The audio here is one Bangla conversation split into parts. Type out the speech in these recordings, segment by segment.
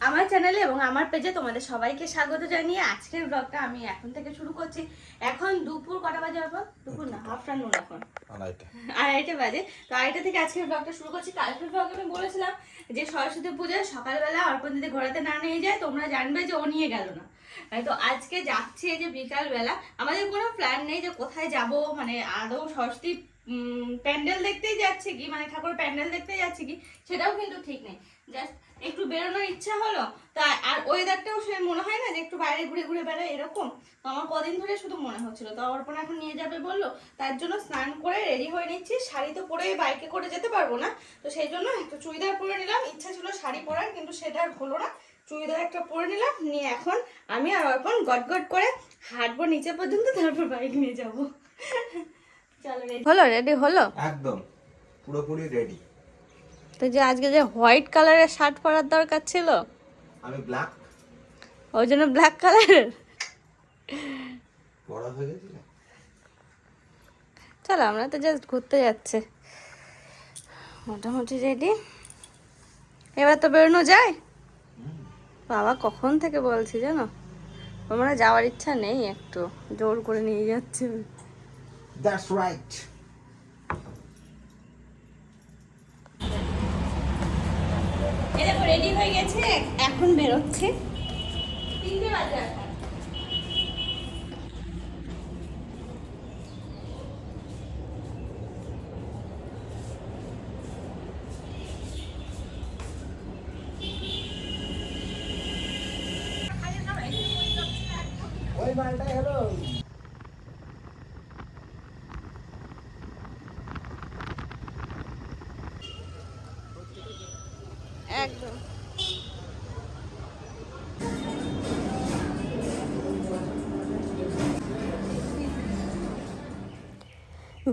আমার চ্যানেলে এবং আমার পেজে তোমাদের সবাইকে স্বাগত জানিয়ে আজকের ব্লগটা আমি এখন থেকে শুরু করছি। এখন দুপুর কটা বাজে এখন দুপুর না আফটারনুন এখন। আড়াইটা। আড়াইটে বাজে। তো আড়াইটা থেকে আজকের ব্লগটা শুরু করছি। কালকের ব্লগে আমি বলেছিলাম যে সরস্বতী পুজোয় সকালবেলা অর্পণ যদি ঘোরাতে না নিয়ে যায় তোমরা জানবে যে ও নিয়ে গেল না। তো আজকে যাচ্ছে যে বিকালবেলা। আমাদের কোনো প্ল্যান নেই যে কোথায় যাব মানে আদৌ উম, প্যান্ডেল দেখতেই যাচ্ছে কি মানে ঠাকুর প্যান্ডেল দেখতে যাচ্ছে কি সেটাও কিন্তু ঠিক নেই। জাস্ট একটু বেরোনোর ইচ্ছা হলো তা আর ওয়েদারটাও সে মনে হয় না যে একটু বাইরে ঘুরে ঘুরে বেড়ায় এরকম? তো আমার কদিন ধরে শুধু মনে হচ্ছিল। তো অর্পণ এখন নিয়ে যাবে বলল তার জন্য স্নান করে রেডি হয়ে নিচ্ছি। শাড়ি তো পরে বাইকে করে যেতে পারব না তো সেই জন্য একটু চুড়িদার পরে নিলাম। ইচ্ছা ছিল শাড়ি পরার কিন্তু সেটা আর হলো না। চুড়িদার একটা পরে নিলাম নিয়ে এখন আমি আর অর্পণ গট গট করে হাঁটবো নিচে পর্যন্ত তারপর বাইক নিয়ে যাব। চলো রেডি হলো রেডি হলো? একদম পুরোপুরি রেডি তো যে আজকে যে হোয়াইট কালারের শার্ট পরার দরকার ছিল? আমি ব্ল্যাক ওই জন্য ব্ল্যাক কালারের বড় হয়ে গেছি? চলো আমরা তো জাস্ট ঘুরতে যাচ্ছে। মোটামুটি রেডি এবার তো বেরোনো যায়? বাবা কখন থেকে বলছি জানো? তোমরা যাওয়ার ইচ্ছা নেই একটু জোর করে নিয়ে যাচ্ছে। দ্যাটস রাইট রেডি হয়ে গেছে এখন বেরোচ্ছে। তিনটে বাজে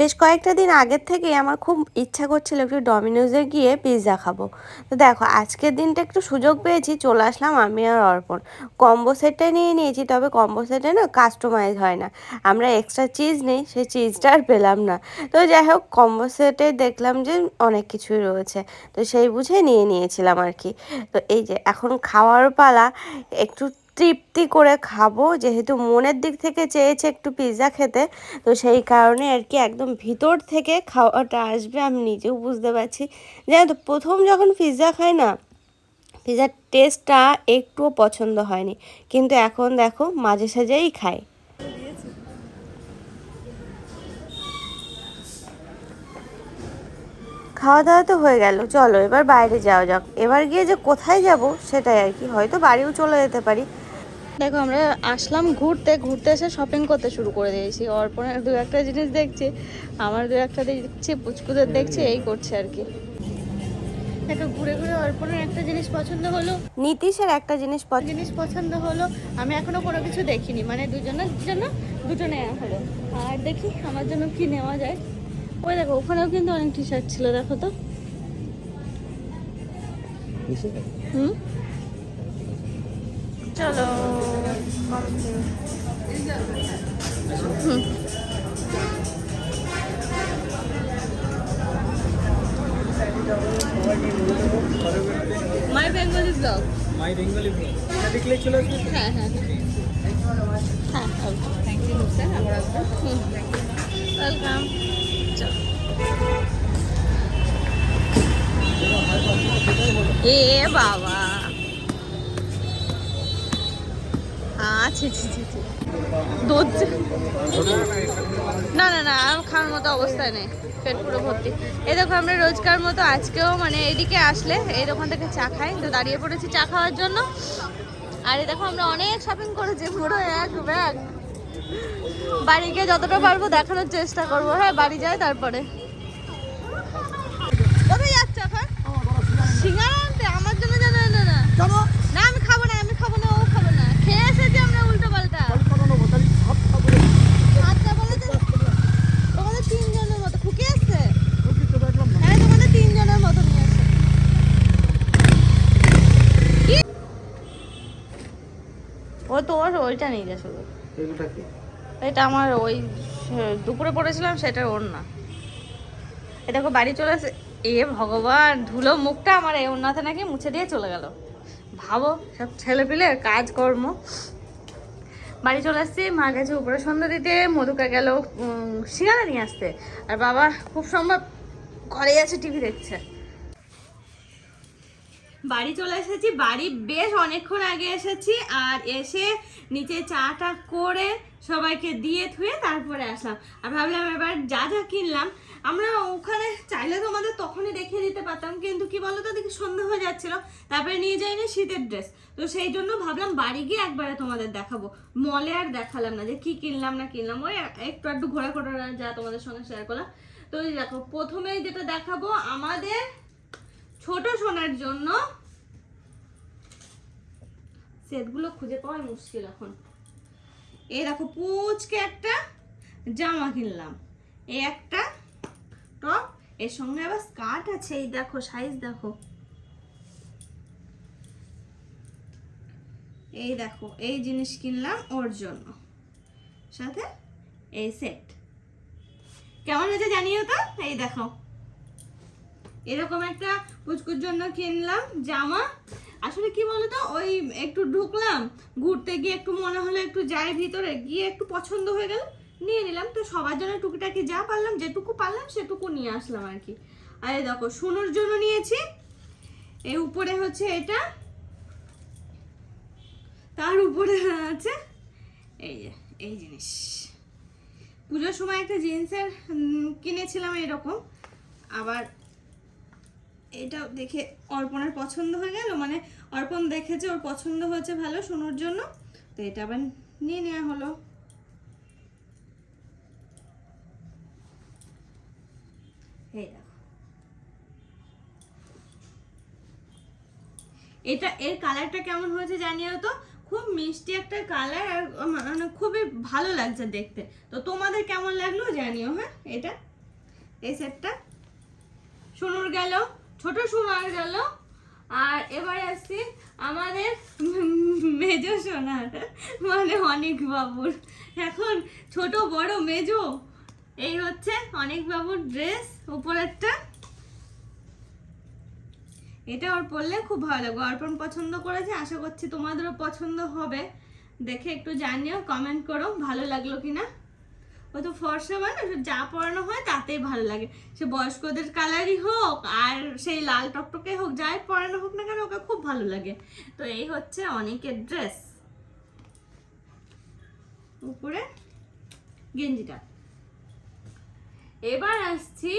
বেশ কয়েকটা দিন আগের থেকে আমার খুব ইচ্ছা করছিল একটু ডমিনোজে গিয়ে পিৎজা খাব। তো দেখো, আজকের দিনটা একটু সুযোগ পেয়েছি, চলে আসলাম আমি আর অর্পণ। কম্বো সেটটা নিয়ে নিয়েছি, তবে কম্বো সেটে না কাস্টমাইজ হয় না। আমরা এক্সট্রা চিজ নেই, সেই চিজটা আর পেলাম না। তো যাই হোক কম্বো সেটে দেখলাম যে অনেক কিছুই রয়েছে। তো সেই বুঝে নিয়ে নিয়েছিলাম আর কি। তো এই যে এখন খাওয়ার পালা, একটু তৃপ্তি করে খাব। যেহেতু মনের দিক থেকে চেয়েছে একটু পিৎজা খেতে, তো সেই কারণে আর কি একদম ভিতর থেকে খাওয়াটা আসবে আমি নিজেও বুঝতে পারছি। জানো তো, প্রথম যখন পিৎজা খাই না পিৎজার টেস্টটা একটুও পছন্দ হয়নি। কিন্তু এখন দেখো, মাঝে সাঝেই খাই। খাওয়া দাওয়া তো হয়ে গেল, চলো এবার বাইরে যাওয়া যাক। এবার গিয়ে যে কোথায় যাব সেটাই আর কি, হয়তো বাড়িও চলে যেতে পারি। দেখো আমরা আসলাম ঘুরতে ঘুরতে এসে শপিং করতে শুরু করে দিয়েছি। অর্পণের দু একটা জিনিস দেখছি আমার দু একটা দেখছি পুচকুদের দেখছি এই করছে আর কি। দেখো ঘুরে ঘুরে অর্পণের একটা জিনিস পছন্দ হলো। নীতিশের একটা জিনিস জিনিস পছন্দ হলো আমি এখনও কোনো কিছু দেখিনি। মানে দুজনের জন্য দুটো নেওয়া হলো। আর দেখি আমার জন্য কি নেওয়া যায়। ওই দেখো ওখানেও কিন্তু অনেক টি শার্ট ছিল দেখো তো। হুম? চলো হুম। My Bengali blog my Bengali blog এটা দেখলে চলে আসবে হ্যাঁ হ্যাঁ হ্যাঁ থ্যাংক ইউ স্যার আমরা ওয়েলকাম এ বাবা আচ্ছা ছি ছি ছি দুধ না না না আর খাওয়ার মতো অবস্থায় নেই পেট পুরো ভর্তি। এই দেখো আমরা রোজকার মতো আজকেও মানে এদিকে আসলে এই দোকান থেকে চা খাই তো দাঁড়িয়ে পড়েছি চা খাওয়ার জন্য। আর এই দেখো আমরা অনেক শপিং করেছি পুরো এক ব্যাগ বাড়ি গিয়ে যতটা পারব দেখানোর চেষ্টা করব। হ্যাঁ বাড়ি যায় তারপরে। কোথায় যাচ্ছে এখন? সিঙ্গারা। আনতে? আমার জন্য জানা না। না না আমি খাব না আমি খাব না ও খাব না খেয়ে এসেছি আমরা উল্টো পাল্টা সাতটা বলে তো তোমাদের তিনজনের মতো খুকি আসছে হ্যাঁ তোমাদের তিনজনের মতো নিয়ে আসছে কি? ও তোর ওইটা নিয়ে যা শুধু এগুলোটা কি? এটা আমার ওই দুপুরে পড়েছিলাম সেটা ওর না এটা বাড়ি চলে আসে এ ভগবান ধুলো মুখটা আমার এই ওনাতে নাকি মুছে দিয়ে চলে গেল। ভাবো সব ছেলে পিলে কাজকর্ম। বাড়ি চলে আসছি মা গেছে উপরে সন্ধ্যা দিতে মধুকা গেল সিঙ্গারা নিয়ে আসতে। আর বাবা খুব সম্ভব ঘরে আছে টিভি দেখছে। বাড়ি চলে এসেছি। বাড়ি বেশ অনেকক্ষণ আগে এসেছি আর এসে নিচে চাটা করে সবাইকে দিয়ে থুয়ে তারপরে আসলাম। আর ভাবলাম এবার যা যা কিনলাম, আমরা ওখানে চাইলে তোমাদের তখনই দেখিয়ে দিতে পারতাম, কিন্তু কি বলতো, দেখি সন্ধ্যা হয়ে যাচ্ছিল, তারপরে নিয়ে যাইনি শীতের ড্রেস। তো সেই জন্য ভাবলাম বাড়ি গিয়ে একবারে তোমাদের দেখাবো। মলে আর দেখালাম না যে কি কিনলাম না কিনলাম, ওই একটু একটু ঘোরা ঘোরা যা তোমাদের সঙ্গে শেয়ার করলাম। তো দেখো, প্রথমেই যেটা দেখাবো, আমাদের ছোট সোনার জন্য সেটগুলো খুঁজে পাওয়াই মুশকিল এখন। এই দেখো পুচকে একটা জামা কিনলাম। এই একটা টপ, এর সঙ্গে আবার স্কার্ট আছে, এই দেখো সাইজ দেখো। এই দেখো, এই জিনিস কিনলাম ওর জন্য। সাথে এই সেট কেমন হয়েছে জানিও তো? এই দেখো এরকম একটা পুচকুর জন্য কিনলাম জামা। আসলে কি বলতো, ওই একটু ঢুকলাম, ঘুরতে গিয়ে একটু মনে হলো একটু যাই ভিতরে, গিয়ে একটু পছন্দ হয়ে গেল, নিয়ে নিলাম। তো সবার জন্য টুকিটাকি যা পারলাম, যেটুকু পারলাম সেটুকু নিয়ে আসলাম আর কি। আরে দেখো শুনুর জন্য নিয়েছি। এই উপরে হচ্ছে এটা। তার উপরে আছে এই যে, এই জিনিস। পুজোর সময় একটা জিন্সের কিনেছিলাম এরকম। আবার এটা দেখে অর্পণের পছন্দ হয়ে গেল? মানে অর্পণ দেখেছে ওর পছন্দ হয়েছে ভালো শোনার জন্য, তো এটা আবার নিয়ে নেওয়া হলো। এটা, এর কালারটা কেমন হয়েছে জানিও তো? খুব মিষ্টি একটা কালার আর মানে খুবই ভালো লাগছে দেখতে। তো তোমাদের কেমন লাগল জানিও হ্যাঁ? এটা, এই সেটটা সোনুর গেল। ছোট সোনার গেল। আর এবারে আসছি আমাদের মেজ সোনার মানে অনেক বাবুর। এখন ছোট, বড়, মেজো, এই হচ্ছে অনেক বাবুর ড্রেস উপরেরটা। এটা ওর পরলে খুব ভালো লাগবে। অর্পণ পছন্দ করেছে, আশা করছি তোমাদেরও পছন্দ হবে। দেখে একটু জানিও কমেন্ট করো, ভালো লাগল কিনা। ও তো ফর্সা মানে যা পরানো হয় তাতেই ভালো লাগে। সে বয়স্কদের কালারই হোক আর সেই লাল টকটকে হোক, যাই পরানো হোক না কেন, ওকে খুব ভালো লাগে। তো এই হচ্ছে অনেকের ড্রেস উপরে গেঞ্জিটা। এবার আসছি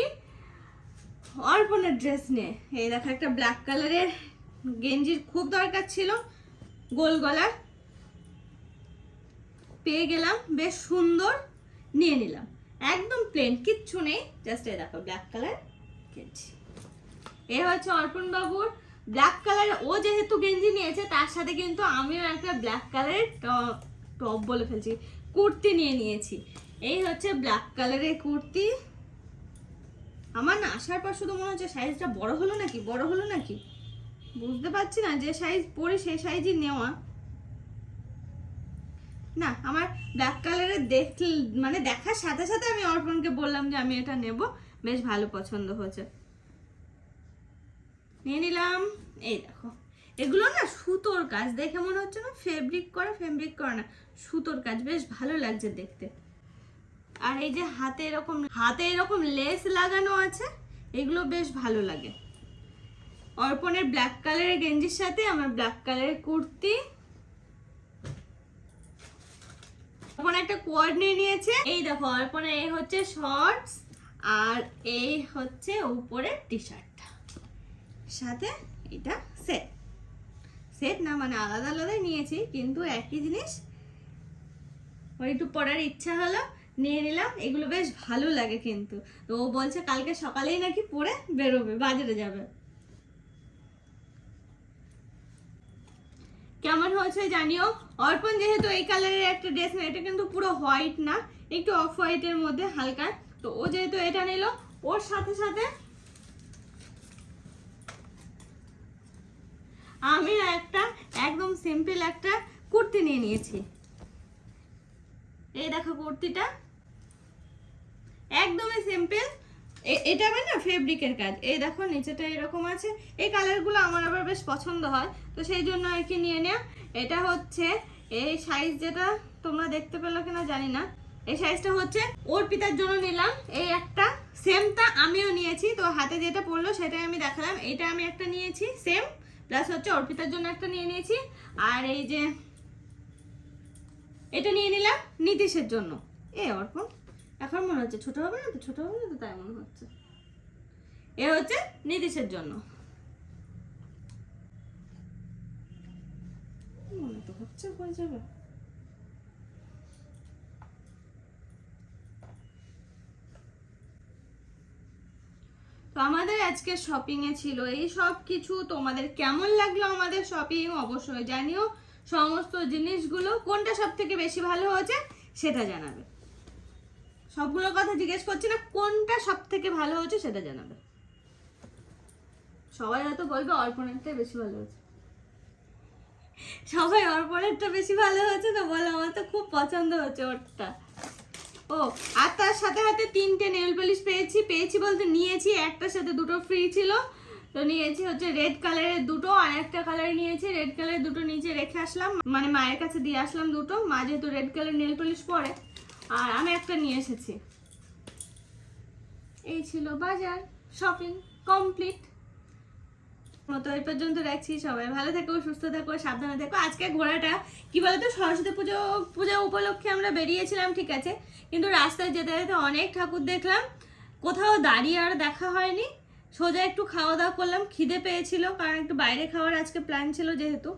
অর্পণের ড্রেস নিয়ে। এই দেখো, একটা ব্ল্যাক কালারের গেঞ্জির খুব দরকার ছিল, গোল গলার। পেয়ে গেলাম, বেশ সুন্দর। নিয়ে নিলাম। একদম প্লেন কিচ্ছু নেই জাস্ট এই দেখো ব্ল্যাক কালার গেঞ্জি। এ হচ্ছে অর্পণ বাবুর ব্ল্যাক কালার ও যেহেতু গেঞ্জি নিয়েছে, তার সাথে কিন্তু আমিও একটা ব্ল্যাক কালারের টপ বলে ফেলছি, কুর্তি নিয়ে নিয়েছি। এই হচ্ছে ব্ল্যাক কালারের কুর্তি। আমার না আসার পর শুধু মনে হচ্ছে সাইজটা বড় হলো নাকি, বড় হলো নাকি? বুঝতে পারছি না, যে সাইজ পরে সেই সাইজই নেওয়া। না, আমার ব্ল্যাক কালারের দেখ মানে দেখার সাথে সাথে আমি অর্পণকে বললাম যে আমি এটা নেব। বেশ ভালো পছন্দ হয়েছে। নিয়ে নিলাম। এই দেখো। এগুলো না সুতোর কাজ। দেখে মনে হচ্ছে না ফেব্রিক করা ফেব্রিক করা না। সুতোর কাজ। বেশ ভালো লাগছে দেখতে। আর এই যে হাতে এরকম হাতে এরকম লেস লাগানো আছে, এগুলো বেশ ভালো লাগে। অর্পণের ব্ল্যাক কালারের গেঞ্জির সাথে আমার ব্ল্যাক কালারের কুর্তি। অর্পণ একটা কোয়ার্ড নিয়ে নিয়েছে। এই দেখো অর্পণের এই হচ্ছে শর্টস আর এই হচ্ছে উপরে টি শার্টটা সাথে এটা সেট সেট না মানে আলাদা আলাদাই নিয়েছি, কিন্তু একই জিনিস। ওর একটু পড়ার ইচ্ছা হলো, নিয়ে নিলাম। এগুলো বেশ ভালো লাগে কিন্তু। তো ও বলছে কালকে সকালেই নাকি পরে বেরোবে, বাজারে যাবে। কেমন হয়েছে জানিও? অর্পণ যেহেতু এই কালারের একটা ড্রেস না এটা কিন্তু পুরো হোয়াইট না, একটু অফ হোয়াইটের মধ্যে হালকা। তো ও যেহেতু এটা নিল, ওর সাথে সাথে আমি একটা একদম সিম্পল একটা কুর্তি নিয়ে নিয়েছি। এই দেখো কুর্তিটা। একদমই সিম্পল এটা আবার না ফেব্রিকের কাজ। এই দেখো, নিচেটা এরকম আছে। এই কালারগুলো আমার আবার বেশ পছন্দ হয়। তো সেই জন্য আর কি নিয়ে নেওয়া এটা হচ্ছে, এই সাইজ যেটা তোমরা দেখতে পেল কিনা জানি না। এই সাইজটা হচ্ছে ওর পিতার জন্য নিলাম। এই একটা সেমটা আমিও নিয়েছি। তো হাতে যেটা পড়ল সেটাই আমি দেখালাম। এটা আমি একটা নিয়েছি সেম প্লাস হচ্ছে অর্পিতার জন্য একটা নিয়ে নিয়েছি। আর এই যে, এটা নিয়ে নিলাম নীতিশের জন্য। এ অর্পণ। এখন মনে হচ্ছে ছোট হবে না তো ছোট হবে না তো তাই মনে হচ্ছে। এ হচ্ছে নীতিশের জন্য। মনে তো হচ্ছে হয়ে যাবে। তো আমাদের আজকে শপিং এ ছিল। এই সব কিছু তোমাদের কেমন লাগল আমাদের শপিং অবশ্যই জানিও। সমস্ত জিনিসগুলো কোনটা সব থেকে বেশি ভালো হয়েছে সেটা জানাবে। সবগুলো কথা জিজ্ঞেস করছি না, কোনটা সব থেকে ভালো হয়েছে সেটা জানাবে। সবাই হয়তো বলবে অর্পণেরটাই বেশি ভালো হয়েছে। সবাই অর্পণেরটা বেশি ভালো হয়েছে তো বলো, আমার তো খুব পছন্দ হচ্ছে ওরটা। ও, আর তার সাথে সাথে তিনটে নেল পলিশ পেয়েছি পেয়েছি বলতে নিয়েছি, একটার সাথে দুটো ফ্রি ছিল। তো নিয়েছি হচ্ছে রেড কালারের দুটো, আর একটা কালার নিয়েছি রেড কালারের দুটো নিচে রেখে আসলাম। মানে মায়ের কাছে দিয়ে আসলাম দুটো, মা যেহেতু রেড কালার নেল পলিশ পরে আর আমি একটা নিয়ে এসেছি। এই ছিল বাজার শপিং কমপ্লিট মতো এই পর্যন্ত রাখছি, সবাই ভালো থেকো, সুস্থ থেকো, সাবধানে থেকো। আজকে ঘোরাটা কি বলতো, সরস্বতী পুজো, পূজা উপলক্ষে আমরা বেরিয়েছিলাম, ঠিক আছে? কিন্তু রাস্তায় যেতে যেতে অনেক ঠাকুর দেখলাম। কোথাও দাঁড়িয়ে আর দেখা হয়নি। সোজা একটু খাওয়া দাওয়া করলাম, খিদে পেয়েছিল, কারণ একটু বাইরে খাওয়ার আজকে প্ল্যান ছিল যেহেতু।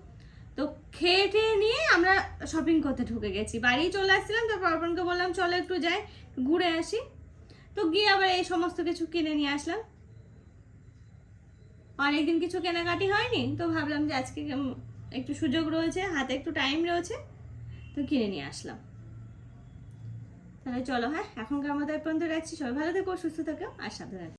খেয়ে টেয়ে নিয়ে আমরা শপিং করতে ঢুকে গেছি। বাড়ি চলে আসছিলাম তারপর অর্পণকে বললাম, চলো একটু যাই, ঘুরে আসি। তো গিয়ে আবার এই সমস্ত কিছু কিনে নিয়ে আসলাম। অনেকদিন কিছু কেনাকাটি হয়নি, তো ভাবলাম যে আজকে একটু সুযোগ রয়েছে, হাতে একটু টাইম রয়েছে, তো কিনে নিয়ে আসলাম। তাহলে চলো হ্যাঁ? এখনকার মতো পর্যন্ত রাখছি। সবাই ভালো থেকো, সুস্থ থেকো, আর সাবধানে।